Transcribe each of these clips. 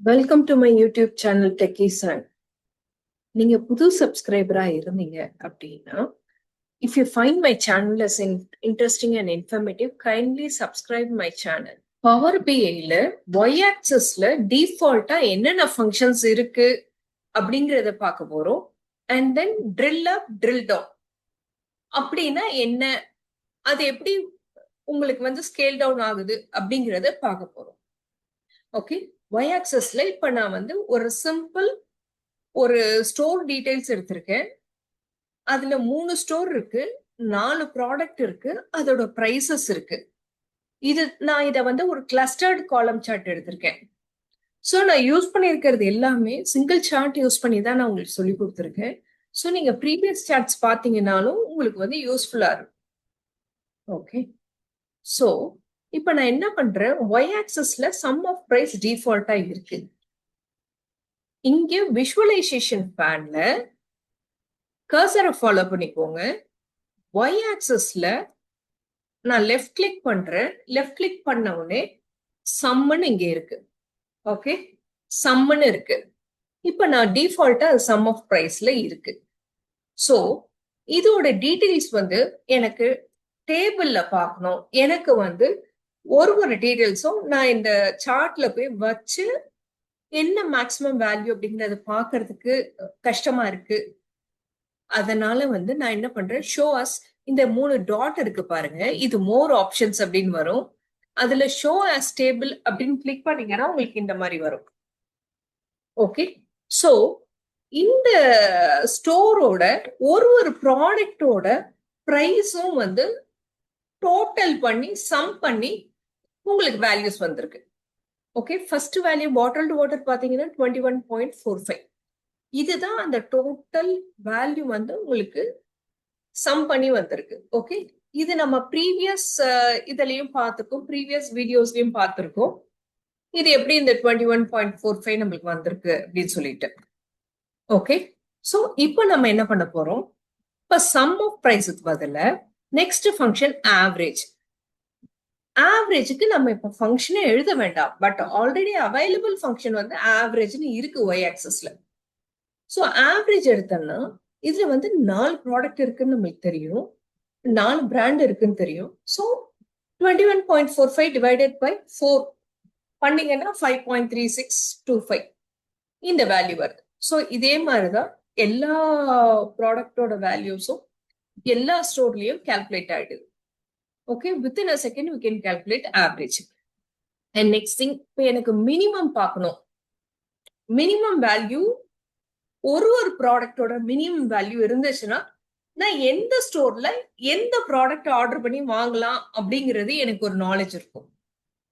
Welcome to my YouTube channel டெக்கிசன் நீங்க புது சப்ஸ்கிரைபரா இருந்தீங்க அப்படின்னா if you find my channel as interesting and informative kindly subscribe my channel power பிஐல Y ஆக்சஸ்ல டிஃபால்ட்டா என்னென்ன ஃபங்க்ஷன்ஸ் இருக்கு அப்படிங்கறத பார்க்க போறோம். And then drill up drill down அப்படின்னா என்ன? அது எப்படி உங்களுக்கு வந்து ஸ்கேல் டவுன் ஆகுது அப்படிங்கறத பார்க்க போறோம். ஓகே ஒய் ஆக்சஸ்ல இப்ப நான் வந்து ஒரு சிம்பிள் ஒரு ஸ்டோர் டீடைல்ஸ் எடுத்திருக்கேன். அதுல மூணு ஸ்டோர் இருக்கு நாலு ப்ராடக்ட் இருக்கு அதோட ப்ரைசஸ் இருக்கு. இது நான் இதை வந்து ஒரு கிளஸ்டர்ட் காலம் சார்ட் எடுத்திருக்கேன். ஸோ நான் யூஸ் பண்ணியிருக்கிறது எல்லாமே சிங்கிள் சார்ட் யூஸ் பண்ணி தான் நான் உங்களுக்கு சொல்லி கொடுத்துருக்கேன். ஸோ நீங்க ப்ரீவியஸ் சார்ட்ஸ் பார்த்தீங்கன்னாலும் உங்களுக்கு வந்து யூஸ்ஃபுல்லா இருக்கும். ஓகே ஸோ இப்போ நான் என்ன பண்றேன்? ஒய் ஆக்சஸ்ல சம் ஆஃப் பிரைஸ் டிஃபால்ட்டா இருக்கு. இங்க விஷுவலைசேஷன் பேன்ல கர்சரை ஃபாலோ பண்ணிக்கோங்க. ஒய் ஆக்சஸ்ல நான் லெஃப்ட் கிளிக் பண்றேன். லெஃப்ட் கிளிக் பண்ண உடனே சம்முன்னு இங்க இருக்கு. ஓகே சம்முன்னு இருக்கு. இப்ப நான் டிஃபால்ட்டா சம் ஆஃப் பிரைஸ்ல இருக்கு. ஸோ இதோட டீட்டெயில்ஸ் வந்து எனக்கு டேபிள்ல பார்க்கணும். எனக்கு வந்து ஒரு ஒரு டீட்டெயில்ஸும் நான் இந்த சார்ட்ல போய் வச்சு என்ன மேக்சிமம் வேல்யூ அப்படிங்கறத பாக்குறதுக்கு கஷ்டமா இருக்கு. அதனால வந்து நான் என்ன பண்றேன் ஷோ அஸ் இந்த மூணு டாட் இருக்கு பாருங்க. இது மோர் ஆப்ஷன்ஸ் அப்படின்னு வரும். அதுல ஷோ அஸ் டேபிள் அப்படின்னு கிளிக் பண்ணீங்கன்னா உங்களுக்கு இந்த மாதிரி வரும். ஓகே ஸோ இந்த ஸ்டோரோட ஒரு ஒரு ப்ராடக்டோட ப்ரைஸும் வந்து டோட்டல் பண்ணி சம் பண்ணி உங்களுக்கு வேல்யூஸ் வந்திருக்கு. Okay first value bottled water பார்த்தீங்கன்னா twenty one point four five இதுதான் அந்த டோட்டல் வேல்யூ வந்து உங்களுக்கு சம் பண்ணி வந்திருக்கு. ஓகே இது நம்ம ப்ரீவியஸ் இதுலயும் பார்த்துருக்கோம் ப்ரீவியஸ் வீடியோஸ்லயும் பார்த்துருக்கோம். இது எப்படி இந்த twenty one point four five நம்மளுக்கு வந்திருக்கு அப்படின்னு சொல்லிட்டு. ஓகே ஸோ இப்போ நம்ம என்ன பண்ண போறோம்? இப்போ சம் ஆஃப் ப்ரைஸுக்கு பதில நெக்ஸ்ட் ஃபங்க்ஷன் ஆவரேஜ் ஆவரேஜுக்கு நம்ம இப்போ ஃபங்க்ஷனே எழுத வேண்டாம். பட் ஆல்ரெடி அவைலபிள் ஃபங்க்ஷன் வந்து ஆவரேஜ்னு இருக்கு ஒய் ஆக்சஸ்ல ஸோ ஆவரேஜ் எடுத்தோம்னா இதுல வந்து நாலு ப்ராடக்ட் இருக்குன்னு நம்மளுக்கு தெரியும். நாலு பிராண்ட் இருக்குன்னு தெரியும். So twenty one point four five divided by four பண்ணீங்கன்னா five point three six two five இந்த வேல்யூ வருது. ஸோ இதே மாதிரிதான் எல்லா ப்ராடக்டோட வேல்யூஸும் எல்லா ஸ்டோர்லயும் கால்குலேட் ஆயிடுது. Okay within a second we can calculate average and next thing இப்போ எனக்கு மினிமம் பார்க்கணும். மினிமம் வேல்யூ ஒரு ஒரு ப்ராடக்டோட மினிமம் வேல்யூ இருந்துச்சுன்னா நான் எந்த ஸ்டோர்ல எந்த ப்ராடக்ட் ஆர்டர் பண்ணி வாங்கலாம் அப்படிங்கிறது எனக்கு ஒரு நாலேஜ் இருக்கும்.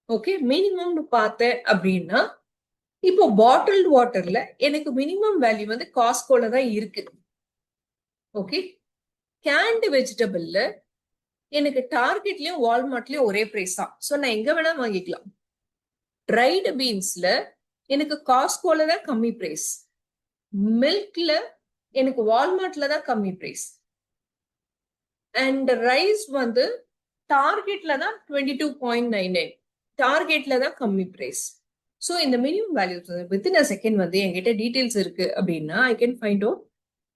ஓகே மினிமம்னு பார்த்தேன் அப்படின்னா இப்போ பாட்டில் வாட்டர்ல எனக்கு மினிமம் வேல்யூ வந்து காஸ்கோல தான் இருக்கு. ஓகே கேண்டு வெஜிடபிள்ல எனக்கு டார்கெட்லயும் வால்மார்ட்லயும் ஒரே பிரைஸ் தான். ஸோ நான் எங்க வேணா வாங்கிக்கலாம். ட்ரைடு பீன்ஸ்ல எனக்கு காஸ்கோல தான் கம்மி பிரைஸ் மில்க்ல எனக்கு வால்மார்ட்ல தான் கம்மி பிரைஸ் அண்ட் ரைஸ் வந்து டார்கெட்ல தான் twenty two point nine nine டார்கெட்ல தான் கம்மி பிரைஸ் ஸோ இந்த minimum values within a second வந்து என்கிட்ட டீட்டெயில்ஸ் இருக்கு அப்படின்னா ஐ கேன் ஃபைண்ட் அவுட்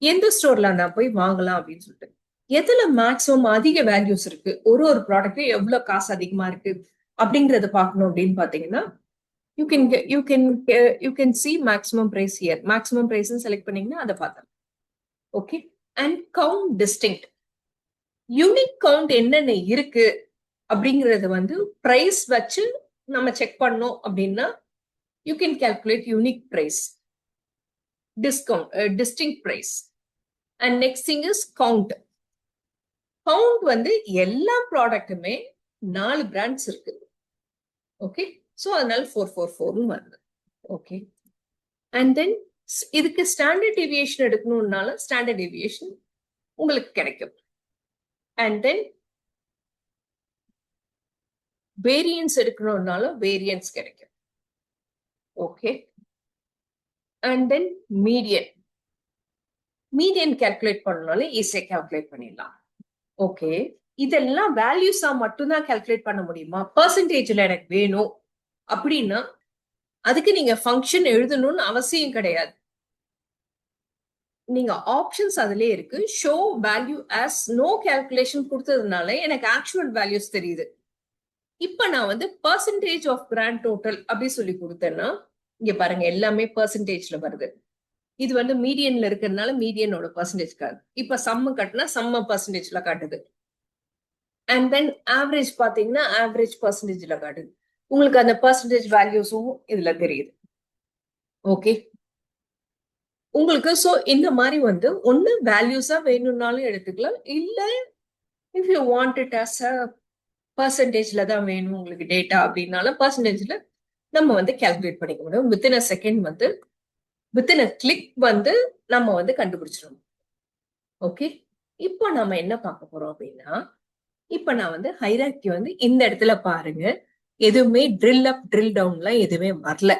எந்த ஸ்டோர்ல நான் போய் வாங்கலாம் அப்படின்னு சொல்லிட்டு. எதுல மேக்ஸிமம் அதிக வேல்யூஸ் இருக்கு? ஒரு ஒரு ப்ராடக்ட்லயும் எவ்வளவு காசு அதிகமா இருக்கு? அப்படிங்கறத பார்க்கணும் அப்படின்னு பாத்தீங்கன்னா you can you can you can see maximum price year maximum price select பண்ணீங்கன்னா அதை பார்த்தேன். Okay and count distinct unique count என்னென்ன இருக்கு? அப்படிங்கறது வந்து பிரைஸ் வச்சு நம்ம செக் பண்ணோம் அப்படின்னா you can calculate unique price discount distinct price and next thing is count found வந்து எல்லா ப்ராடக்ட்டுமே நாலு பிராண்ட்ஸ் இருக்கு. ஓகே ஸோ அதனால ஃபோர் ஃபோர் ஃபோரும் வருது. ஓகே அண்ட் தென் இதுக்கு ஸ்டாண்டர்ட் டிவியேஷன் எடுக்கணும்னால ஸ்டாண்டர்ட் டிவியேஷன் உங்களுக்கு கிடைக்கும். அண்ட் தென் வேரியன்ஸ் எடுக்கணும்னாலும் வேரியன்ஸ் கிடைக்கும். Okay and then median median calculate பண்ணனாலும் ஈஸியாக கால்குலேட் பண்ணிடலாம். ஓகே இதெல்லாம் வேல்யூஸா மட்டும்தான் கால்குலேட் பண்ண முடியுமா? பர்சன்டேஜ்ல எனக்கு வேணும் அப்படின்னா அதுக்கு நீங்க ஃபங்க்ஷன் எழுதணும்னு அவசியம் கிடையாது. நீங்க ஆப்ஷன்ஸ் அதுலயே இருக்கு. Show value as no calculation கொடுத்ததுனால எனக்கு ஆக்சுவல் வேல்யூஸ் தெரியுது. இப்ப நான் வந்து பர்சன்டேஜ் ஆஃப் கிராண்ட் டோட்டல் அப்படி சொல்லி கொடுத்தேன்னா இங்க பாருங்க எல்லாமே பர்சன்டேஜ்ல வருது. இது வந்து மீடியன்ல இருக்கிறதுனால மீடியனோட பர்சன்டேஜ் காட்டுது இப்ப சம்மு கட்டினா சம்ம பர்சன்டேஜ்ல காட்டுது. அண்ட் தென் ஆவரேஜ் பாத்தீங்கன்னா ஆவரேஜ் பர்சன்டேஜ்ல காட்டுது. உங்களுக்கு அந்த பர்சன்டேஜ் வேல்யூஸும் இதுல தெரியுது. ஓகே உங்களுக்கு சோ இந்த மாதிரி வந்து ஒண்ணு வேல்யூஸா வேணும்னாலும் எடுத்துக்கலாம். இல்ல if you want it as a பர்சன்டேஜ்ல தான் வேணும் உங்களுக்கு டேட்டா அப்படின்னாலும் பர்சன்டேஜ்ல நம்ம வந்து கால்குலேட் பண்ணிக்க முடியும். வித்தின் அ செகண்ட் வந்து வித்தின் அ கிளிக் வந்து நம்ம வந்து கண்டுபிடிச்சிடணும். ஓகே இப்போ நம்ம என்ன பார்க்க போறோம் அப்படின்னா இப்ப நான் வந்து ஹைராக்கி வந்து இந்த இடத்துல பாருங்க. எதுவுமே ட்ரில் அப் ட்ரில் டவுன்லாம் எதுவுமே வரல.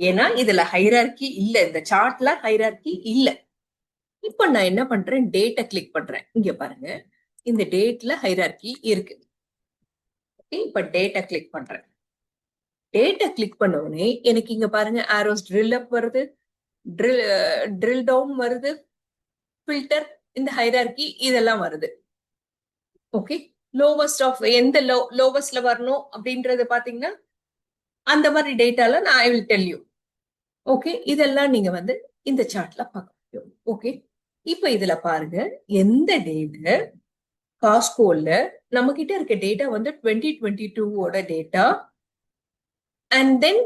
ஏன்னா இதுல ஹைரார்கி இல்ல. இந்த சார்ட்ல ஹைரார்கி இல்ல. இப்ப நான் என்ன பண்றேன்? டேட்டை கிளிக் பண்றேன். இங்க பாருங்க. இந்த டேட்ல ஹைரார்கி இருக்கு. இப்ப டேட்டை கிளிக் பண்றேன். டேட்டா கிளிக் பண்ண உடனே எனக்கு இங்க பாருங்க ஆரோஸ் ட்ரில் அப் வருது ட்ரில் ட்ரில் டவுன் வருது ஃபில்டர் இந்த ஹைரார்கி இதெல்லாம் வருது. ஓகே லோவஸ்ட் ஆஃப் எந்த லோ லோவஸ்ட்ல வரணும் அப்படின்றது பாத்தீங்கன்னா அந்த மாதிரி டேட்டால நான் I will tell you okay இதெல்லாம் நீங்க வந்து இந்த சார்ட்ல பார்க்க முடியும். ஓகே இப்ப இதுல பாருங்க எந்த டேட்ல காஸ்கோல நம்ம கிட்ட இருக்க டேட்டா வந்து டுவெண்ட்டி டுவெண்ட்டி டூவோட டேட்டா அண்ட் தென்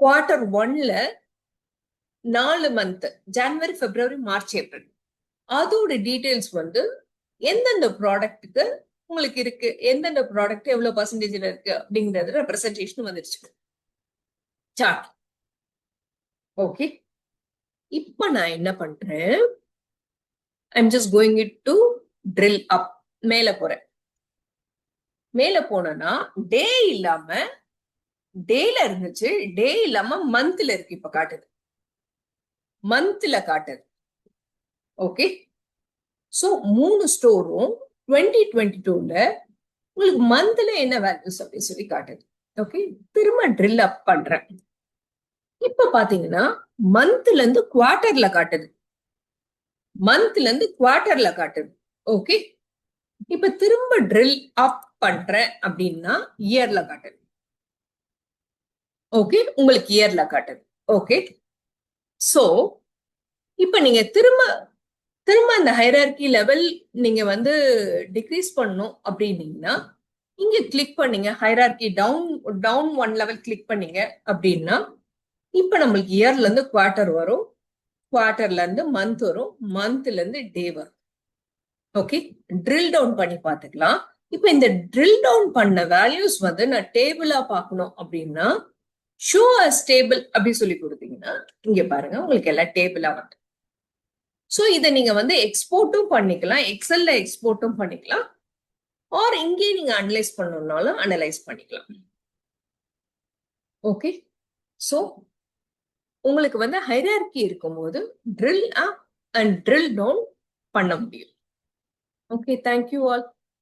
குவார்டர் ஒன்ல நாலு மந்த் ஜனவரி பிப்ரவரி மார்ச் ஏப்ரல் அதோட டீட்டெயில்ஸ் வந்து எந்தெந்த ப்ராடக்ட்டுக்கு உங்களுக்கு இருக்கு எந்தெந்த ப்ராடக்ட் எவ்வளவு பர்சன்டேஜ்ல இருக்கு அப்படிங்கறது ரெப்ரசன்டேஷன் வந்துருச்சு. சார்ட் ஓகே இப்ப நான் என்ன பண்றேன்? I'm just going it to drill up மேல போறேன். மேல போனேன்னா டே இல்லாம டேல இருந்துச்சு டே இல்லாம மந்த்ல இருக்கு இப்ப காட்டுது. மந்த்ல காட்டுது. ஓகே சோ மூணு ஸ்டோரும் டுவெண்ட்டி டுவெண்ட்டி டூல உங்களுக்கு மந்த்ல என்ன வேல்யூஸ் அப்படின்னு சொல்லி காட்டுது. ஓகே திரும்ப ட்ரில் அப் பண்றேன். இப்ப பாத்தீங்கன்னா மந்த்ல இருந்து குவார்டர்ல காட்டுது. மந்த்ல இருந்து குவார்டர்ல காட்டுது. ஓகே இப்ப திரும்ப ட்ரில் அப் பண்றேன் அப்படின்னா இயர்ல காட்டுது. ஓகே உங்களுக்கு இயர்ல காட்டுது. ஓகே சோ இப்ப நீங்க திரும்ப திரும்ப அந்த ஹைரார்கி லெவல் நீங்க வந்து டிக்ரீஸ் பண்ணும் அப்படின்னீங்கன்னா இங்க கிளிக் பண்ணீங்க hierarchy down down one level click பண்ணீங்க அப்படின்னா இப்ப நம்மளுக்கு இயர்ல இருந்து குவார்டர் வரும். குவார்டர்ல இருந்து மந்த் வரும். மந்த்ல இருந்து டே வரும். ஓகே ட்ரில் டவுன் பண்ணி பார்த்துக்கலாம். இப்ப இந்த ட்ரில் டவுன் பண்ண வேல்யூஸ் வந்து நான் டேபிளா பார்க்கணும் அப்படின்னா ஷோ அஸ் டேபிள் அப்படி சொல்லி கொடுத்தீங்கன்னா இங்க பாருங்க உங்களுக்கு எல்லாம் டேபிளா வந்து. ஸோ இதை நீங்க வந்து எக்ஸ்போர்ட்டும் பண்ணிக்கலாம் எக்ஸல்ல எக்ஸ்போர்ட்டும் பண்ணிக்கலாம் ஆர் இங்கே நீங்க அனலைஸ் பண்ணணும்னாலும் அனலைஸ் பண்ணிக்கலாம். ஓகே ஸோ உங்களுக்கு வந்து ஹைரார்கி இருக்கும்போது drill up and drill down பண்ண முடியும். Okay thank you all